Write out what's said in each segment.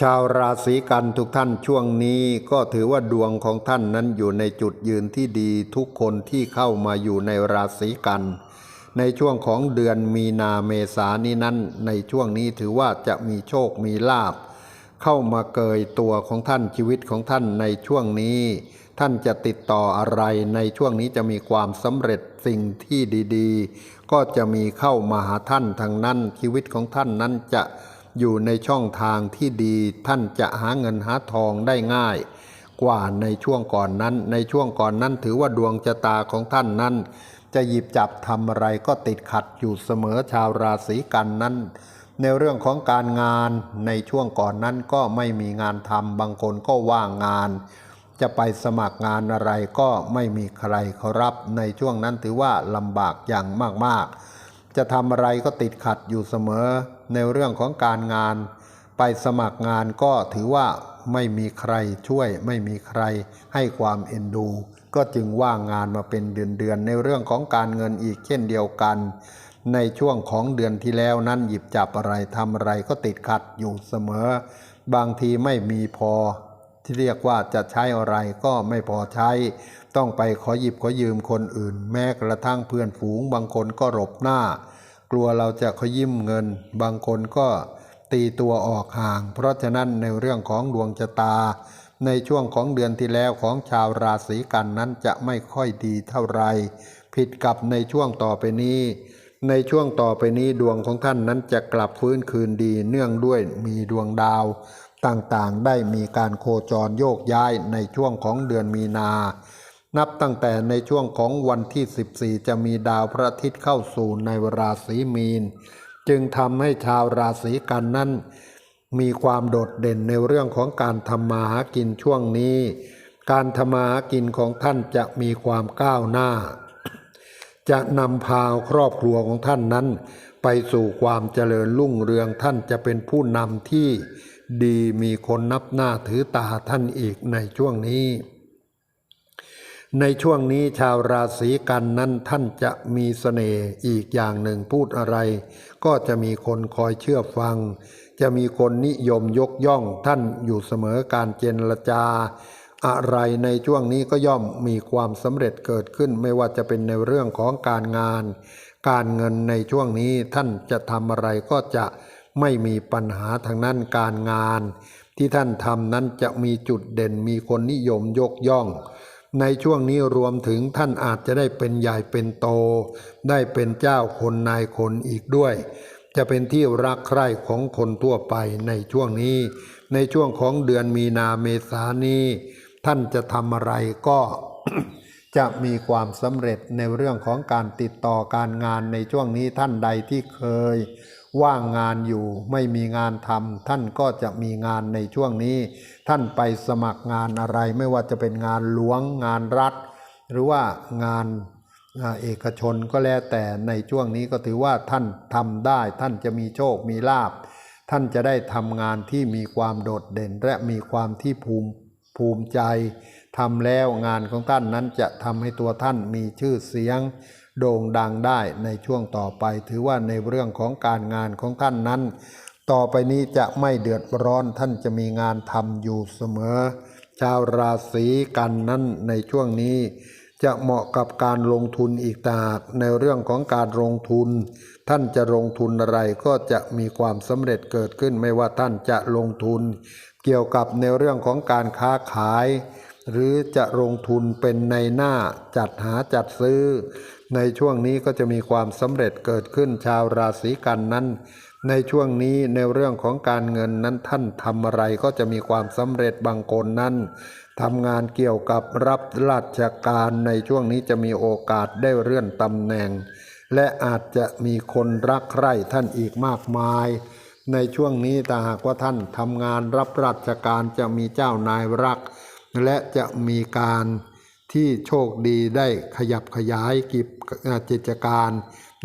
ชาวราศีกันทุกท่านช่วงนี้ก็ถือว่าดวงของท่านนั้นอยู่ในจุดยืนที่ดีทุกคนที่เข้ามาอยู่ในราศีกัน ในช่วงของเดือนมีนาเมษานี้นั้น ในช่วงนี้ถือว่าจะมีโชคมีลาบ เข้ามาเกยตัวของท่านชีวิตของท่านในช่วงนี้ ท่านจะติดต่ออะไรในช่วงนี้จะมีความสำเร็จสิ่งที่ดี ๆ ก็จะมีเข้ามาหาท่านทางนั้นชีวิตของท่านนั้นจะ อยู่ในช่องทางที่ดีท่านจะหาเงินหาทองได้ง่าย กว่าในช่วงก่อนนั้น ในช่วงก่อนนั้นถือว่าดวงชะตาของท่านนั้น จะหยิบจับทำอะไรก็ติดขัดอยู่เสมอชาวราศีกันนั้น ในเรื่องของการงานในช่วงก่อนนั้นก็ไม่มีงานทำบางคนก็ว่างงาน จะไปสมัครงานอะไรก็ไม่มีใครเขารับในช่วงนั้นถือว่าลำบากอย่างมากๆ จะทำอะไรก็ติดขัดอยู่เสมอ ในเรื่องของการงาน ไปสมัครงานก็ถือว่าไม่มีใครช่วย ไม่มีใครให้ความเอ็นดู ก็จึงว่างงานมาเป็นเดือนๆในเรื่องของการเงินอีกเช่นเดียวกัน ในช่วงของเดือนที่แล้วนั้นหยิบจับอะไรทำอะไรก็ติดขัดอยู่เสมอ บางทีไม่มีพอที่เรียกว่าจะใช้อะไรก็ไม่พอใช้ ต้องไปขอหยิบขอยืมคนอื่น แม้กระทั่งเพื่อนฝูงบางคนก็หลบหน้า ลัวเราจะขอยิ้มเงิน บางคนก็ตีตัวออกห่าง เพราะฉะนั้นในเรื่องของดวงชะตา ในช่วงของเดือนที่แล้วของชาวราศีกันนั้นจะไม่ค่อยดีเท่าไร ผิดกับในช่วงต่อไปนี้ ในช่วงต่อไปนี้ดวงของท่านนั้นจะกลับฟื้นคืนดีเนื่องด้วยมีดวงดาวต่างๆ ได้มีการโคจรโยกย้ายในช่วงของเดือนมีนา นับตั้งแต่ในช่วงของวันที่ 14 จะมีดาวพระอาทิตย์เข้าสู่ในราศีมีน จึงทำให้ชาวราศีกันนั้น มีความโดดเด่นในเรื่องของการทำมาหากินช่วงนี้ การทำมาหากินของท่านจะมีความก้าวหน้า จะนำพาครอบครัวของท่านนั้น ไปสู่ความเจริญรุ่งเรืองท่านจะเป็นผู้นำที่ดีมีคนนับหน้าถือตาท่านอีกในช่วงนี้ ในช่วงนี้ชาวราศีกันนั้นท่านจะมีเสน่ห์อีกอย่างหนึ่งพูดอะไร ก็จะมีคนคอยเชื่อฟัง จะมีคนนิยมยกย่องท่านอยู่เสมอการเจรจา อะไรในช่วงนี้ก็ย่อมมีความสำเร็จเกิดขึ้นไม่ว่าจะเป็นในเรื่องของการงาน การเงินในช่วงนี้ท่านจะทำอะไรก็จะไม่มีปัญหาทางนั้นการงาน ที่ท่านทำนั้นจะมีจุดเด่นมีคนนิยมยกย่อง ในช่วงนี้รวมถึงท่านอาจจะได้เป็นใหญ่เป็นโต ได้เป็นเจ้าคนนายคนอีกด้วย จะเป็นที่รักใคร่ของคนทั่วไปในช่วงนี้ ในช่วงของเดือนมีนาเมษานี้ ท่านจะทำอะไรก็จะมีความสำเร็จในเรื่องของการติดต่อการงานในช่วงนี้ท่านใดที่เคย ว่างงานอยู่ไม่มีงานทำท่านก็จะมีงานในช่วงนี้ ท่านไปสมัครงานอะไรไม่ว่าจะเป็นงานหลวงงานรัฐ หรือว่างานเอกชนก็แล้วแต่ในช่วงนี้ก็ถือว่าท่านทำได้ ท่านจะมีโชคมีลาภท่านจะได้ทำงานที่มีความโดดเด่น และมีความที่ภูมิภูมิใจทำแล้วงานของท่านนั้นจะทำให้ตัวท่านมีชื่อเสียง โด่งดังได้ในช่วงต่อไป ถือว่าในเรื่องของการงานของท่านนั้น ต่อไปนี้จะไม่เดือดร้อนท่านจะมีงานทำอยู่เสมอ ชาวราศีกันนั้นในช่วงนี้ จะเหมาะกับการลงทุนอีกต่างหากในเรื่องของการลงทุน ท่านจะลงทุนอะไรก็จะมีความสำเร็จเกิดขึ้นไม่ว่าท่านจะลงทุน เกี่ยวกับในเรื่องของการค้าขาย หรือจะลงทุนเป็นในหน้าจัดหาจัดซื้อ ในช่วงนี้ก็จะมีความสำเร็จเกิดขึ้นชาวราศีกันนั้น ในช่วงนี้ในเรื่องของการเงินนั้นท่านทำอะไรก็จะมีความสำเร็จบางคนนั้นทำงานเกี่ยวกับรับราชการในช่วงนี้จะมีโอกาสได้เลื่อนตำแหน่ง และอาจจะมีคนรักใคร่ท่านอีกมากมาย ในช่วงนี้แต่หากว่าท่านทำงานรับราชการจะมีเจ้านายรัก และจะมีการ ที่โชคดีได้ขยับขยายกิจกิจการ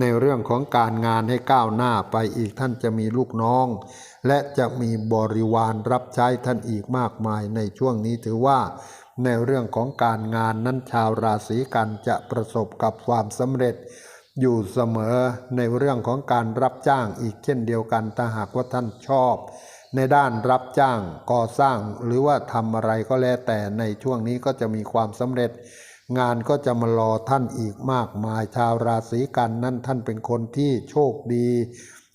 ในเรื่องของการงานให้ก้าวหน้าไปอีกท่านจะมีลูกน้อง และจะมีบริวารรับใช้ท่านอีกมากมายในช่วงนี้ถือว่า ในเรื่องของการงานนั้นชาวราศีกันจะประสบกับความสำเร็จ อยู่เสมอในเรื่องของการรับจ้างอีกเช่นเดียวกันถ้าหากว่าท่านชอบ ในด้านรับจ้างก่อสร้างหรือว่าทำอะไรก็แล้วแต่ในช่วงนี้ก็จะมีความสำเร็จ งานก็จะมารอท่านอีกมากมายชาวราศีกันนั้นท่านเป็นคนที่โชคดี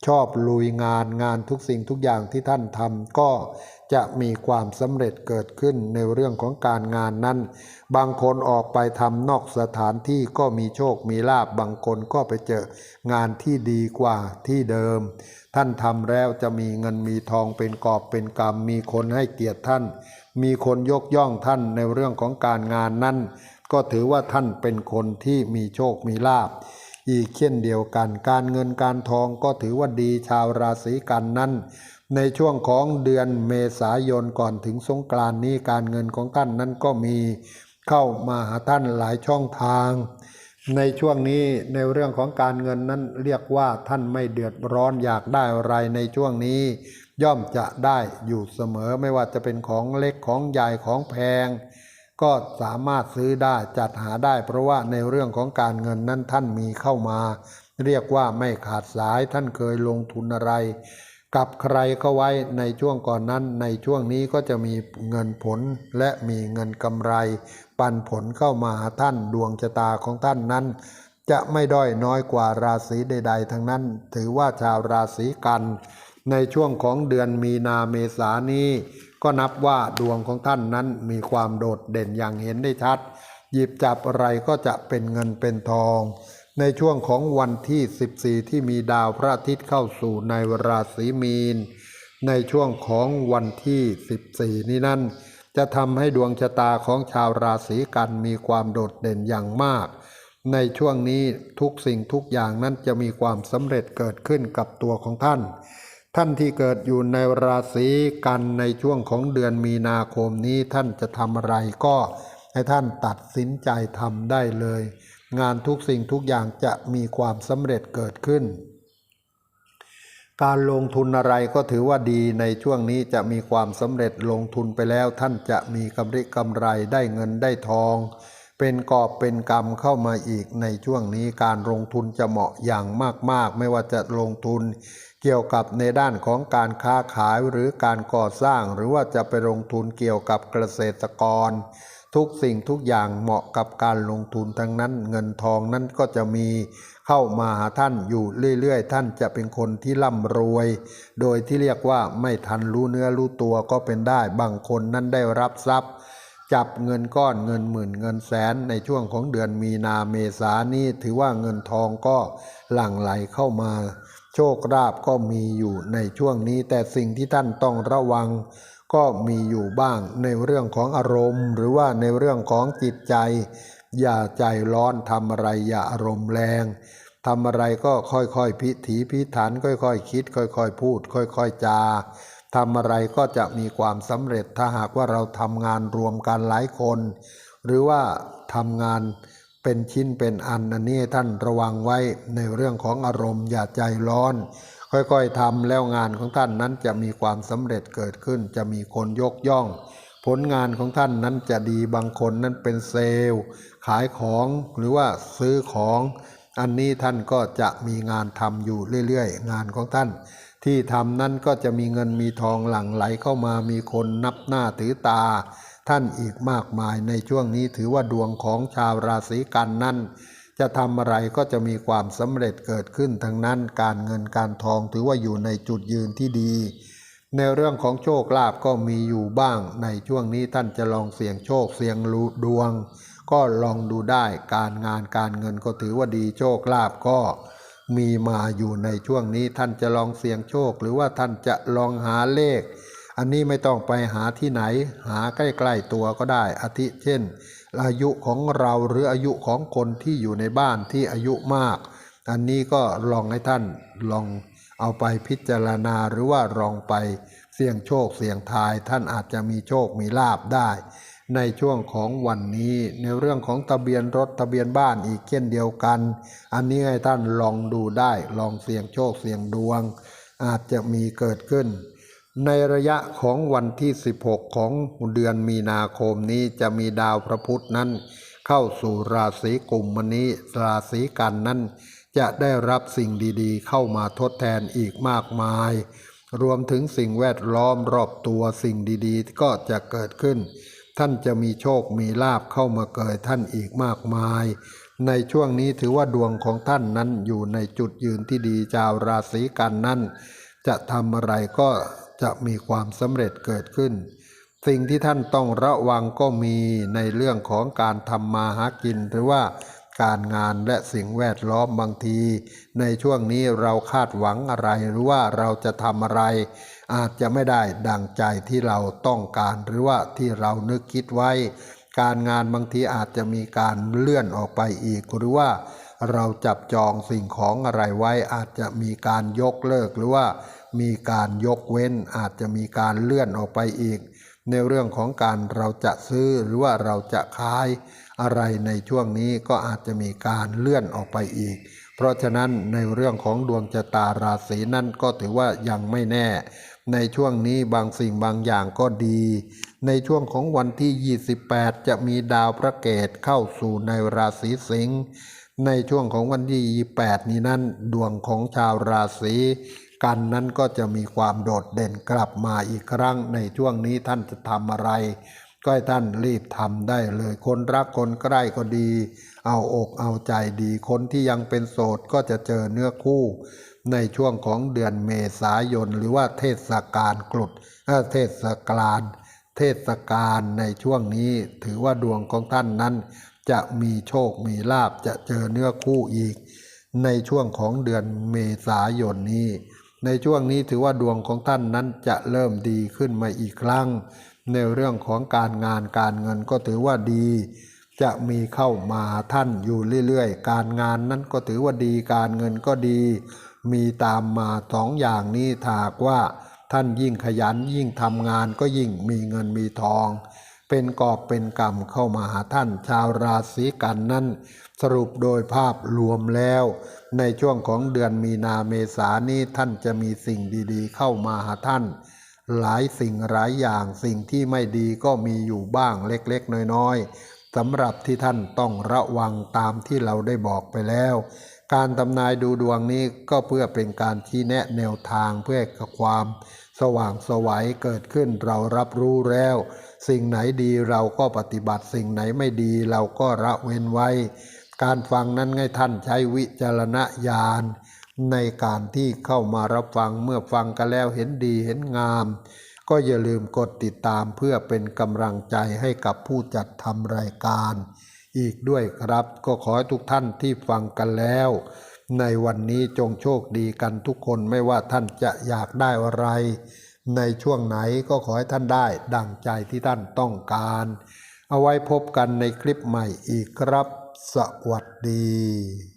ชอบลุยงานงานทุกสิ่งทุกอย่างที่ท่านทำก็ จะมีความสำเร็จเกิดขึ้นในเรื่องของการงานนั้น บางคนออกไปทำนอกสถานที่ก็มีโชคมีลาบบางคนก็ไปเจองานที่ดีกว่าที่เดิม ท่านทำแล้วจะมีเงินมีทองเป็นกอบเป็นกำมีคนให้เกียรติท่าน มีคนยกย่องท่านในเรื่องของการงานนั้น ก็ถือว่าท่านเป็นคนที่มีโชคมีลาบอีกเช่นเดียวกัน การเงินการทองก็ถือว่าดีชาวราศีกันนั้น ในช่วงของเดือนเมษายนก่อนถึงสงกรานนี้การเงินของท่านนั้นก็มีเข้ามาหาท่านหลายช่องทาง ในช่วงนี้ในเรื่องของการเงินนั้นเรียกว่าท่านไม่เดือดร้อนอยากได้อะไรในช่วงนี้ ย่อมจะได้อยู่เสมอไม่ว่าจะเป็นของเล็กของใหญ่ของแพง ก็สามารถซื้อได้จัดหาได้เพราะว่าในเรื่องของการเงินนั้นท่านมีเข้ามา เรียกว่าไม่ขาดสายท่านเคยลงทุนอะไร กับใครเข้าไว้ในช่วงก่อนนั้น ในช่วงนี้ก็จะมีเงินผลและมีเงินกำไร ปันผลเข้ามาหาท่านดวงชะตาของท่านนั้น จะไม่ด้อยน้อยกว่าราศีใด ๆ ทั้งนั้น ถือว่าชาวราศีกัน ในช่วงของเดือนมีนาเมษานี้ ก็นับว่าดวงของท่านนั้นมีความโดดเด่นอย่างเห็นได้ชัด หยิบจับอะไรก็จะเป็นเงินเป็นทอง ในช่วงของวันที่ 14 ที่มีดาวพระอาทิตย์เข้าสู่ในราศีมีน ในช่วงของวันที่ 14 นี้นั่นจะทำให้ดวงชะตาของชาวราศีกันมีความโดดเด่นอย่างมาก ในช่วงนี้ทุกสิ่งทุกอย่างนั้นจะมีความสำเร็จเกิดขึ้นกับตัวของท่าน ท่านที่เกิดอยู่ในราศีกันในช่วงของเดือนมีนาคมนี้ท่านจะทำอะไรก็ให้ท่านตัดสินใจทำได้เลย งานทุกสิ่งทุกอย่างจะมีความสำเร็จเกิดขึ้น การลงทุนอะไรก็ถือว่าดีในช่วงนี้จะมีความสำเร็จลงทุนไปแล้วท่านจะมีกำไรกำไรได้เงินได้ทอง เป็นกอบเป็นกำเข้ามาอีกในช่วงนี้การลงทุนจะเหมาะอย่างมากๆ ไม่ว่าจะลงทุนเกี่ยวกับในด้านของการค้าขายหรือการก่อสร้าง หรือว่าจะไปลงทุนเกี่ยวกับเกษตรกร ทุกสิ่งทุกอย่างเหมาะกับการลงทุนทั้งนั้น เงินทองนั้นก็จะมีเข้ามาหาท่านอยู่เรื่อยๆ ท่านจะเป็นคนที่ร่ำรวย โดยที่เรียกว่าไม่ทันรู้เนื้อรู้ตัวก็เป็นได้บางคนนั้นได้รับทรัพย์ จับเงินก้อนเงินหมื่นเงินแสนในช่วงของเดือนมีนาเมษานี้ถือว่าเงินทองก็หลั่งไหลเข้ามา โชคลาภก็มีอยู่ในช่วงนี้ แต่สิ่งที่ท่านต้องระวัง ก็มีอยู่บ้างในเรื่องของอารมณ์ หรือว่าในเรื่องของจิตใจ อย่าใจร้อนทำอะไรอย่าอารมณ์แรงทำอะไรก็ค่อยๆพิถีพิถันค่อยๆคคิด ค่อยๆพูด ค่อยๆจาทำอะไรก็จะมีความสำเร็จถ้าหากว่าเราทำงานรวมกันหลายคน หรือว่าทำงานเป็นชิ้นเป็นอันอันนี้ท่านระวังไว้ในเรื่องของอารมณ์อย่าใจร้อน ค่อยๆทำแล้วงานของท่านนั้นจะมีความสำเร็จเกิดขึ้น จะมีคนยกย่อง ผลงานของท่านนั้นจะดีบางคนนั้นเป็นเซลล์ ขายของหรือว่าซื้อของ อันนี้ท่านก็จะมีงานทำอยู่เรื่อยๆ งานของท่าน ที่ทำนั้นก็จะมีเงินมีทองหลั่งไหลเข้ามามีคนนับหน้าถือตา ท่านอีกมากมายในช่วงนี้ถือว่าดวงของชาวราศีกันนั้น จะทำอะไรก็จะมีความสำเร็จเกิดขึ้นทั้งนั้นการเงินการทองถือว่าอยู่ในจุดยืนที่ดี ในเรื่องของโชคลาภก็มีอยู่บ้าง ในช่วงนี้ท่านจะลองเสี่ยงโชคเสี่ยงรู้ดวง ก็ลองดูได้การงานการเงินก็ถือว่าดีโชคลาภก็มีมาอยู่ในช่วงนี้ท่านจะลองเสี่ยงโชค หรือว่าท่านจะลองหาเลข อันนี้ไม่ต้องไปหาที่ไหน หาใกล้ ๆตัวก็ได้อาทิเช่น อายุของเราหรืออายุของคนที่อยู่ในบ้านที่อายุมาก อันนี้ก็ลองให้ท่านลองเอาไปพิจารณาหรือว่าลองไปเสี่ยงโชคเสี่ยงทาย ท่านอาจจะมีโชคมีลาบได้ ในช่วงของวันนี้ในเรื่องของทะเบียนรถทะเบียนบ้านอีกเช่นเดียวกัน อันนี้ให้ท่านลองดูได้ ลองเสี่ยงโชคเสี่ยงดวง อาจจะมีเกิดขึ้น ในระยะของวันที่ 16 ของเดือนมีนาคมนี้จะมีดาวพระพุธนั้น เข้าสู่ราศีกุมวันนี้ราศีกันนั้น จะได้รับสิ่งดีๆ เข้ามาทดแทนอีกมากมาย รวมถึงสิ่งแวดล้อมรอบตัวสิ่งดีๆ ก็จะเกิดขึ้น ท่านจะมีโชคมีลาบเข้ามาเกิดท่านอีกมากมาย ในช่วงนี้ถือว่าดวงของท่านนั้นอยู่ในจุดยืนที่ดีชาวราศีกันนั้น จะทำอะไรก็ จะมีความสำเร็จเกิดขึ้น สิ่งที่ท่านต้องระวังก็มีในเรื่องของการทำมาหากินหรือว่าการงานและสิ่งแวดล้อมบางที ในช่วงนี้เราคาดหวังอะไรหรือว่าเราจะทำอะไร อาจจะไม่ได้ดังใจที่เราต้องการหรือว่าที่เรานึกคิดไว้ การงานบางทีอาจจะมีการเลื่อนออกไปอีกหรือว่าเราจับจองสิ่งของอะไรไว้อาจจะมีการยกเลิกหรือว่า มีการยกเว้นอาจจะมีการเลื่อนออกไปอีก ในเรื่องของการเราจะซื้อหรือว่าเราจะขายอะไรในช่วงนี้ก็อาจจะมีการเลื่อนออกไปอีก เพราะฉะนั้นในเรื่องของดวงชะตาราศีนั่นก็ถือว่ายังไม่แน่ ในช่วงนี้บางสิ่งบางอย่างก็ดี ในช่วงของวันที่ 28 จะมีดาวพระเกตเข้าสู่ในราศีสิงห์ ในช่วงของวันที่ 28 นี้นั้นดวงของชาวราศีกันนั้นก็จะมีความโดดเด่นกลับมาอีกครั้ง ในช่วงนี้ท่านจะทำอะไร ก็ให้ท่านรีบทำได้เลยคนรักคนใกล้ก็ดี เอาอกเอาใจดีคนที่ยังเป็นโสดก็จะเจอเนื้อคู่ ในช่วงของเดือนเมษายนหรือว่าเทศกาลกรุดเอ่อเทศกาลเทศกาลในช่วงนี้ถือว่าดวงของท่านนั้น จะมีโชคมีลาบจะเจอเนื้อคู่อีก ในช่วงของเดือนเมษายนนี้ ในช่วงนี้ถือว่าดวงของท่านนั้นจะเริ่มดีขึ้นมาอีกครั้ง ในเรื่องของการงานการเงินก็ถือว่าดี จะมีเข้ามาท่านอยู่เรื่อยๆ การงานนั้นก็ถือว่าดีการเงินก็ดี มีตามมาสองอย่างนี้ถาหากว่าท่านยิ่งขยันยิ่งทำงานก็ยิ่งมีเงินมีทอง เป็นกอบเป็นกรรมเข้ามาหาท่านชาวราศีกันนั้น สรุปโดยภาพรวมแล้ว ในช่วงของเดือนมีนาเมษานี้ท่านจะมีสิ่งดีๆ เข้ามาหาท่าน หลายสิ่งหลายอย่างสิ่งที่ไม่ดีก็มีอยู่บ้างเล็กๆ น้อยๆสำหรับที่ท่านต้องระวังตามที่เราได้บอกไปแล้ว การทำนายดูดวงนี้ก็เพื่อเป็นการชี้แนะแนวทางเพื่อให้ความสว่างสวัยเกิดขึ้นเรารับรู้แล้ว สิ่งไหนดีเราก็ปฏิบัติสิ่งไหนไม่ดีเราก็ละเว้นไว้ การฟังนั้นให้ท่านใช้วิจารณญาณในการที่เข้ามารับฟังเมื่อฟังกันแล้วเห็นดีเห็นงาม ก็อย่าลืมกดติดตามเพื่อเป็นกำลังใจให้กับผู้จัดทำรายการ อีกด้วยครับ ก็ขอให้ทุกท่านที่ฟังกันแล้ว ในวันนี้จงโชคดีกันทุกคนไม่ว่าท่านจะอยากได้อะไร ในช่วงไหนก็ขอให้ท่านได้ดังใจที่ท่านต้องการ เอาไว้พบกันในคลิปใหม่อีกครับ สวัสดี